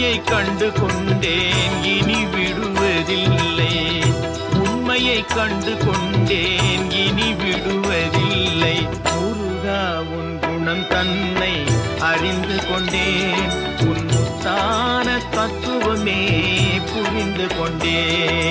உண்மையை கண்டு கொண்டேன் இனி விடுவதில்லை. உண்மையை கண்டு கொண்டேன் இனி விடுவதில்லை. முருகா உன் குணம் தன்னை அறிந்து கொண்டேன். உன் முத்தான தத்துவமே புரிந்து கொண்டேன்.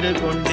கொண்டு கொண்டு